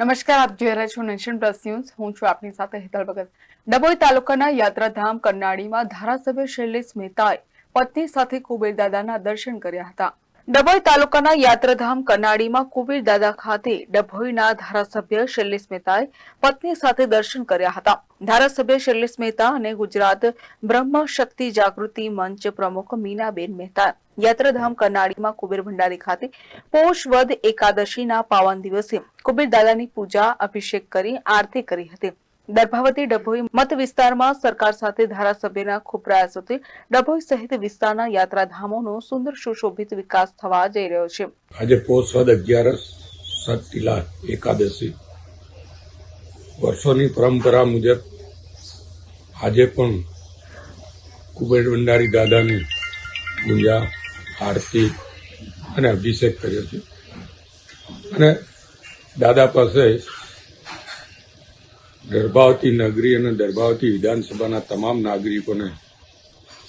નમસ્કાર, આપ જોઈ રહ્યા છો નેશન પ્લસ ન્યૂઝ. હું છું આપની સાથે હેતલ ભગત. ડભોઈ તાલુકાના યાત્રાધામ કરનાળીમાં ધારાસભ્ય શૈલેષ મહેતાએ પત્ની સાથે કુબેર દાદાના દર્શન કર્યા હતા. ડભોઈ તાલુકાના યાત્રાધામ કનાડીમાં કુબેર દાદા ખાતે ડભોઈના ધારાસભ્ય શૈલેષ મહેતાએ પત્ની સાથે દર્શન કર્યા હતા. ધારાસભ્ય શૈલેષ મહેતા અને ગુજરાત બ્રહ્મ શક્તિ જાગૃતિ મંચ પ્રમુખ મીનાબેન મહેતા. યાત્રાધામ કરનાળીમાં કુબેર ભંડારી ખાતે પોષ વદ એકાદશીના પાવન દિવસે કુબેર દાદાની પૂજા, અભિષેક કરી, આરતી કરી હતી. દર્ભાવતી ડભોઈ મત વિસ્તારમાં સરકાર સાથે ધારાસભ્યના ખૂબ પ્રયાસોથી ડભોઈ સહિત વિસ્તારના યાત્રાધામોનો સુંદર સુશોભિત વિકાસ થવા જઈ રહ્યો છે. આજે પોષદ અગિયારસ સતતિલા એકાદશી. વર્ષોની પરંપરા મુજબ આજે પણ કુબેર ભંડારી દાદાની પૂજા, આરતી અને અભિષેક કર્યો છે. અને દાદા પાસે દર્ભાવતી નગરી અને દર્ભાવતી વિધાનસભાના તમામ નાગરિકોને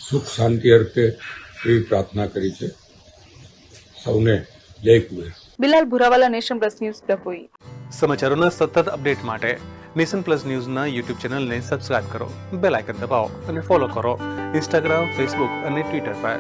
સુખ શાંતિ અર્થે એવી પ્રાર્થના કરી છે. સૌને જય Kuber. Bilal Bhurawala nation plus news Dabhoi. સમાચારોના સતત અપડેટ માટે નેશન પ્લસ ન્યૂઝના યુટ્યુબ ચેનલને સબસ્ક્રાઇબ કરો બેલ આઇકન દબાવો અને ફોલો કરો ઇન્સ્ટાગ્રામ ફેસબુક અને ટ્વિટર પર.